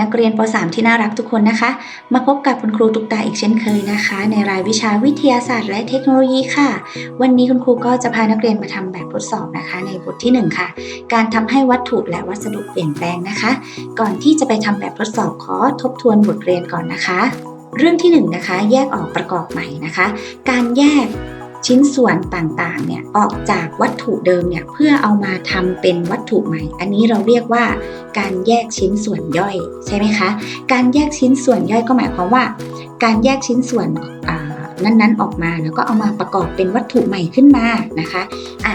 นักเรียนป .3 ที่น่ารักทุกคนนะคะ มาพบกับคุณครูตุกตาอีกเช่นเคยนะคะ ในรายวิชาวิทยาศาสตร์และเทคโนโลยีค่ะ วันนี้คุณครูก็จะพานักเรียนมาทำแบบทดสอบนะคะ ในบทที่ 1 ค่ะ การทำให้วัตถุและวัสดุเปลี่ยนแปลงนะคะ ก่อนที่จะไปทำแบบทดสอบขอทบทวนบทเรียนก่อนนะคะ เรื่องที่1นะคะแยกออกประกอบใหม่นะคะ การแยก ชิ้นส่วนต่างๆเนี่ยออกจากวัตถุเดิมเนี่ยเพื่อเอามาทำเป็นวัตถุใหม่ อันนี้เราเรียกว่าการแยกชิ้นส่วนย่อยใช่ไหมคะ การแยกชิ้นส่วนย่อยก็หมายความว่า การแยกชิ้นส่วนนั้นๆออกมาแล้วก็เอามาประกอบเป็นวัตถุใหม่ขึ้นมานะคะอะ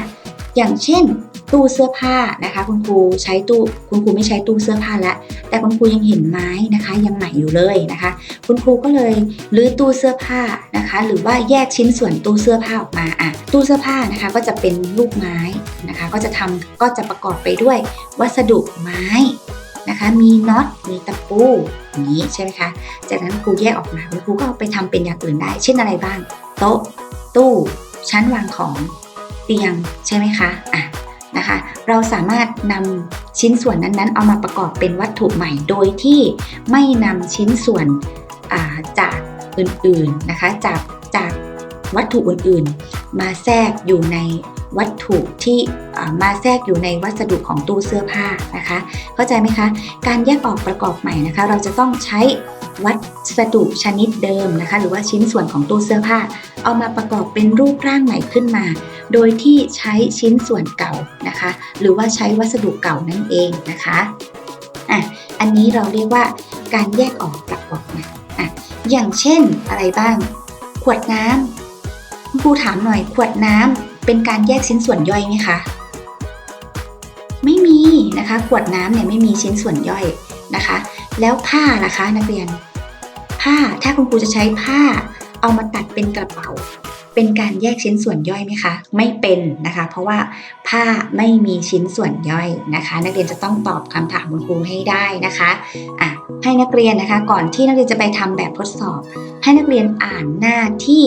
อย่างเช่น ตู้เสื้อผ้านะคะ คุณครูใช้ตู้คุณครูไม่ใช้ตู้เสื้อผ้าแล้วแต่คุณครูยังเห็นไม้นะคะ ยังใหม่อยู่เลยนะคะ คุณครูก็เลยรื้อตู้เสื้อผ้านะคะ หรือว่าแยกชิ้นส่วนตู้เสื้อผ้าออกมาอะตู้เสื้อผ้านะคะก็จะเป็นลูกไม้นะคะ ก็จะทำก็จะประกอบไปด้วย วัสดุไม้นะคะ มีน็อตมีตะปูอย่างนี้ใช่ไหมคะจากนั้นครูแยกออกมาคุณครูก็เอาไปทำเป็นอย่างอื่นได้ เช่นอะไรบ้าง โต๊ะ ตู้ ชั้นวางของเตียงใช่ไหมคะอะ นะคะ เราสามารถนำชิ้นส่วนนั้นๆ เอามาประกอบเป็นวัตถุใหม่ โดยที่ไม่นำชิ้นส่วนาจากอื่นๆนะคะจากจากวัตถุอื่นๆ มาแทรกอยู่ใน วัตถุที่มาแทรกอยู่ในวัสดุของตู้เสื้อผ้านะคะ เข้าใจไหมคะ การแยกออกประกอบใหม่นะคะ เราจะต้องใช้วัสดุชนิดเดิมนะคะ หรือว่าชิ้นส่วนของตู้เสื้อผ้า เอามาประกอบเป็นรูปร่างใหม่ขึ้นมา โดยที่ใช้ชิ้นส่วนเก่านะคะ หรือว่าใช้วัสดุเก่านั่นเองนะคะอะอันนี้เราเรียกว่าการแยกออกประกอบใหม่อะอย่างเช่นอะไรบ้าง ขวดน้ำครูถามหน่อยขวดน้ำ เป็นการแยกชิ้นส่วนย่อยไหมคะ ไม่มีนะคะ ขวดน้ำเนี่ยไม่มีชิ้นส่วนย่อยนะคะ แล้วผ้าล่ะคะ นักเรียน ผ้าถ้าคุณครูจะใช้ผ้า เอามาตัดเป็นกระเป๋า เป็นการแยกชิ้นส่วนย่อยไหมคะ ไม่เป็นนะคะ เพราะว่าผ้าไม่มีชิ้นส่วนย่อยนะคะ นักเรียนจะต้องตอบคำถามคุณครูให้ได้นะคะอะให้นักเรียนนะคะ ก่อนที่นักเรียนจะไปทำแบบทดสอบ ให้นักเรียนอ่านหน้าที่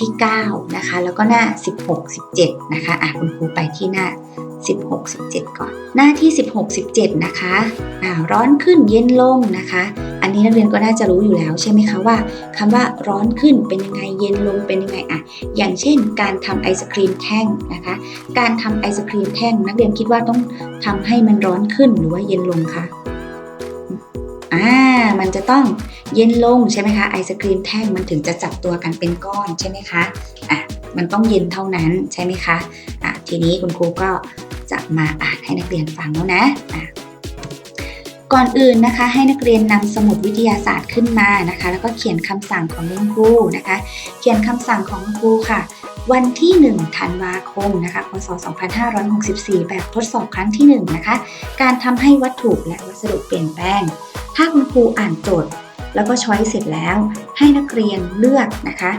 ที่ 9 นะคะ แล้วก็หน้า 16 17 นะคะอะคุณครูไปที่หน้า 16 17 ก่อน หน้าที่ 16 17 นะคะอ่าร้อนขึ้นเย็นลงนะคะ อันนี้นักเรียนก็น่าจะรู้อยู่แล้วใช่ไหมคะว่าคำว่าร้อนขึ้นเป็นยังไงเย็นลงเป็นยังไงอะอย่างเช่น การทำไอศครีมแท่งนะคะ การทำไอศครีมแท่ง นักเรียนคิดว่าต้องทำให้มันร้อนขึ้นหรือว่าเย็นลงคะ อ่ามันจะต้องเย็นลงใช่ไหมคะไอศครีมแท่งมันถึงจะจับตัวกันเป็นก้อนใช่ไหมคะอะมันต้องเย็นเท่านั้นใช่ไหมคะอะทีนี้คุณครูก็จะมาอ่านให้นักเรียนฟังแล้วนะอะก่อนอื่นนะคะให้นักเรียนนำสมุดวิทยาศาสตร์ขึ้นมานะคะ แล้วก็เขียนคำสั่งของคุณครูนะคะ เขียนคำสั่งของคุณครูค่ะ วันที่ 1 ธันวาคมนะคะพศ2564 แบบทดสอบครั้งที่ 1 นะคะ การทำให้วัตถุและวัสดุเปลี่ยนแปลง ถ้าคุณครูอ่านโจทย์ แล้วก็ช้อยเสร็จแล้ว ให้นักเรียนเลือกนะคะ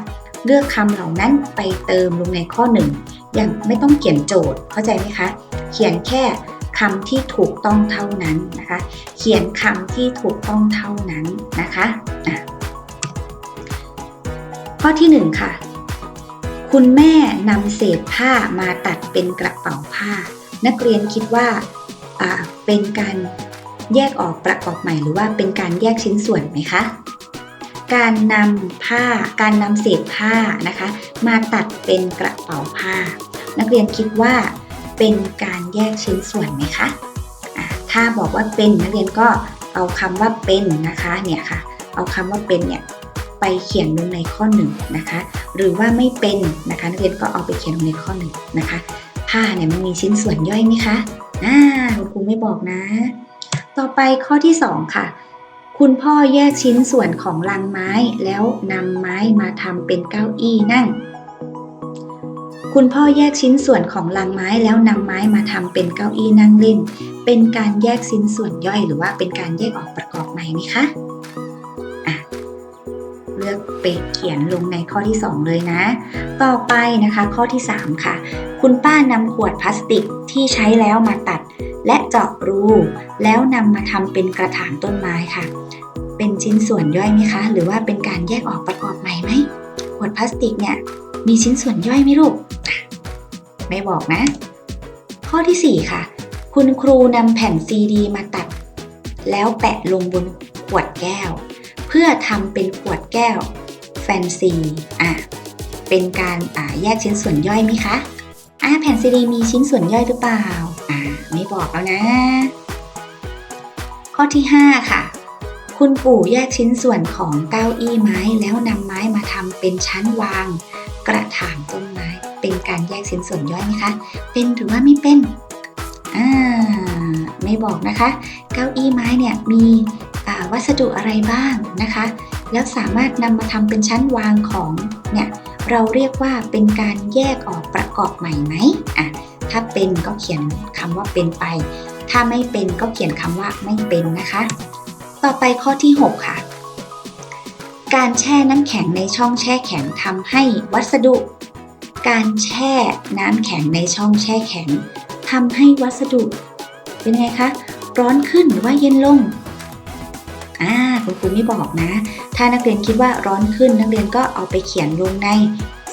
เลือกคำเหล่านั้นไปเติมลงในข้อ1อย่างไม่ต้องเขียนโจทย์เข้าใจไหมคะ เขียนแค่คำที่ถูกต้องเท่านั้นนะคะ เขียนคำที่ถูกต้องเท่านั้นนะคะะข้อที่ 1 ค่ะ คุณแม่นำเศษผ้ามาตัดเป็นกระเป๋าผ้า นักเรียนคิดว่าเป็นการ แยกออกประกอบใหม่หรือว่าเป็นการแยกชิ้นส่วนไหมคะ การนำผ้า การนำเศษผ้านะคะ มาตัดเป็นกระเป๋าผ้า นักเรียนคิดว่าเป็นการแยกชิ้นส่วนไหมคะะถ้าบอกว่าเป็นนักเรียนก็เอาคำว่าเป็นนะคะเนี่ยค่ะ เอาคำว่าเป็นเนี่ยไปเขียนลงในข้อหนึ่งนะคะ หรือว่าไม่เป็นนะคะนักเรียนก็เอาไปเขียนลงในข้อหนึ่งนะคะ ผ้าเนี่ยมันมีชิ้นส่วนย่อยไหมคะอ่าคุณครูไม่บอกนะ ต่อไปข้อที่ 2 ค่ะ คุณพ่อแยกชิ้นส่วนของลังไม้แล้วนำไม้มาทำเป็นเก้าอี้นั่ง คุณพ่อแยกชิ้นส่วนของลังไม้แล้วนำไม้มาทำเป็นเก้าอี้นั่งเล่น เป็นการแยกชิ้นส่วนย่อยหรือว่าเป็นการแยกออกประกอบใหม่ไหมคะอะเลือกไปเขียนลงในข้อที่ 2 เลยนะ ต่อไปนะคะข้อที่ 3 ค่ะ คุณป้านำขวดพลาสติกที่ใช้แล้วมาตัด และเจาะรูแล้วนำมาทำเป็นกระถางต้นไม้ค่ะ เป็นชิ้นส่วนย่อยไหมคะ หรือว่าเป็นการแยกออกประกอบใหม่ไหมขวดพลาสติกเนี่ยมีชิ้นส่วนย่อยไหมลูก ไม่บอกนะ ข้อที่ 4 ค่ะ คุณครูนำแผ่นซีดีมาตัด แล้วแปะลงบนขวดแก้ว เพื่อทำเป็นขวดแก้ว แฟนซีอะเป็นการอ่าแยกชิ้นส่วนย่อยไหมคะอ่าแผ่นซีดีมีชิ้นส่วนย่อยหรือเปล่า บอกแล้วนะ ข้อที่ 5 ค่ะ คุณปู่แยกชิ้นส่วนของเก้าอี้ไม้แล้วนำไม้มาทำเป็นชั้นวาง กระถางต้นไม้ เป็นการแยกชิ้นส่วนย่อยไหมคะ เป็นหรือว่าไม่เป็นอ่าไม่บอกนะคะ เก้าอี้ไม้เนี่ยมีวัสดุอะไรบ้างนะคะ แล้วสามารถนำมาทำเป็นชั้นวางของเนี่ยเราเรียกว่าเป็นการแยกออกประกอบใหม่ไหมอะ ถ้าเป็นก็เขียนคำว่าเป็นไป ถ้าไม่เป็นก็เขียนคำว่าไม่เป็นนะคะ ต่อไปข้อที่ 6 ค่ะ การแช่น้ำแข็งในช่องแช่แข็งทำให้วัสดุ การแช่น้ำแข็งในช่องแช่แข็งทำให้วัสดุ เป็นไงคะ ร้อนขึ้นหรือว่าเย็นลงอ่าคุณครูไม่บอกนะ ถ้านักเรียนคิดว่าร้อนขึ้นนักเรียนก็เอาไปเขียนลงใน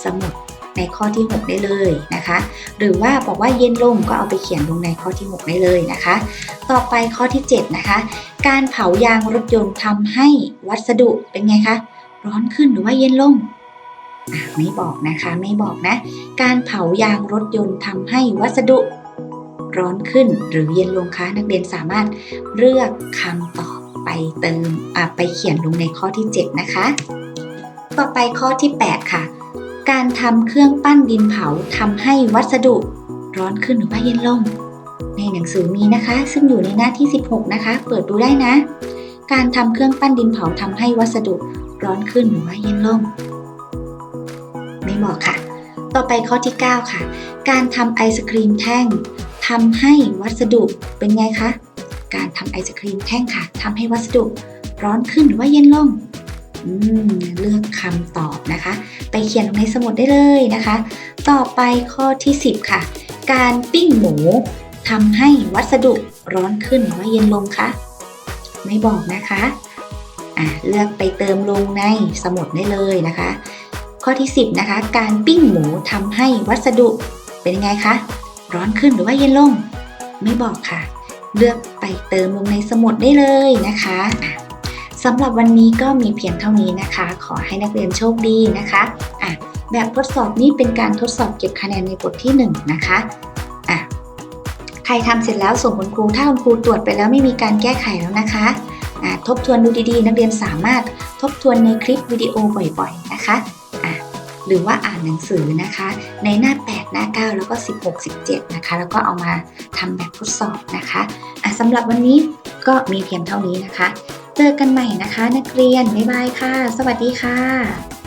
สมุด ในข้อที่ 6 ได้เลยนะคะ หรือว่าบอกว่าเย็นลงก็เอาไปเขียนลงในข้อที่ 6 ได้เลยนะคะ ต่อไปข้อที่ 7 นะคะ การเผายางรถยนต์ทำให้วัสดุเป็นไงคะ ร้อนขึ้นหรือว่าเย็นลงไม่บอกนะคะไม่บอกนะ การเผายางรถยนต์ทำให้วัสดุร้อนขึ้นหรือเย็นลงคะนักเรียนสามารถเลือกคำตอบไปเติมไปเขียนลงในข้อที่ 7 นะคะ ต่อไปข้อที่ 8 ค่ะ การทำเครื่องปั้นดินเผาทำให้วัสดุร้อนขึ้นหรือว่าเย็นลง ในหนังสือมีนะคะ ซึ่งอยู่ในหน้าที่ 16 นะคะ เปิดดูได้นะ การทำเครื่องปั้นดินเผาทำให้วัสดุร้อนขึ้นหรือว่าเย็นลง ไม่บอกค่ะ ต่อไปข้อที่ 9 ค่ะ การทำไอศครีมแท่งทำให้วัสดุเป็นไงคะ การทำไอศครีมแท่งค่ะทำให้วัสดุร้อนขึ้นหรือว่าเย็นลง เลือกคำตอบนะคะ ไปเขียนลงในสมุดได้เลยนะคะ ต่อไปข้อที่ 10 ค่ะ การปิ้งหมูทำให้วัสดุร้อนขึ้นหรือว่าเย็นลงคะไม่บอกนะคะอะเลือกไปเติมลงในสมุดได้เลยนะคะ ข้อที่ 10 นะคะ การปิ้งหมูทำให้วัสดุเป็นยังไงคะร้อนขึ้นหรือว่าเย็นลง ไม่บอกค่ะ เลือกไปเติมลงในสมุดได้เลยนะคะอะ สำหรับวันนี้ก็มีเพียงเท่านี้นะคะ ขอให้นักเรียนโชคดีนะคะอะแบบทดสอบนี้เป็นการทดสอบเก็บคะแนนในบทที่ 1 นะคะอะใครทำเสร็จแล้วส่งคุณครู ถ้าคุณครูตรวจไปแล้วไม่มีการแก้ไขแล้วนะคะอะทบทวนดูดีๆ นักเรียนสามารถทบทวนในคลิปวิดีโอบ่อยๆนะคะอะหรือว่าอ่านหนังสือนะคะ ในหน้า 8 หน้า 9 แล้วก็ 16 17 นะคะ แล้วก็เอามาทำแบบทดสอบนะคะอะสำหรับวันนี้ก็มีเพียงเท่านี้นะคะ เจอกันใหม่นะคะ นักเรียน บ๊ายบายค่ะ สวัสดีค่ะ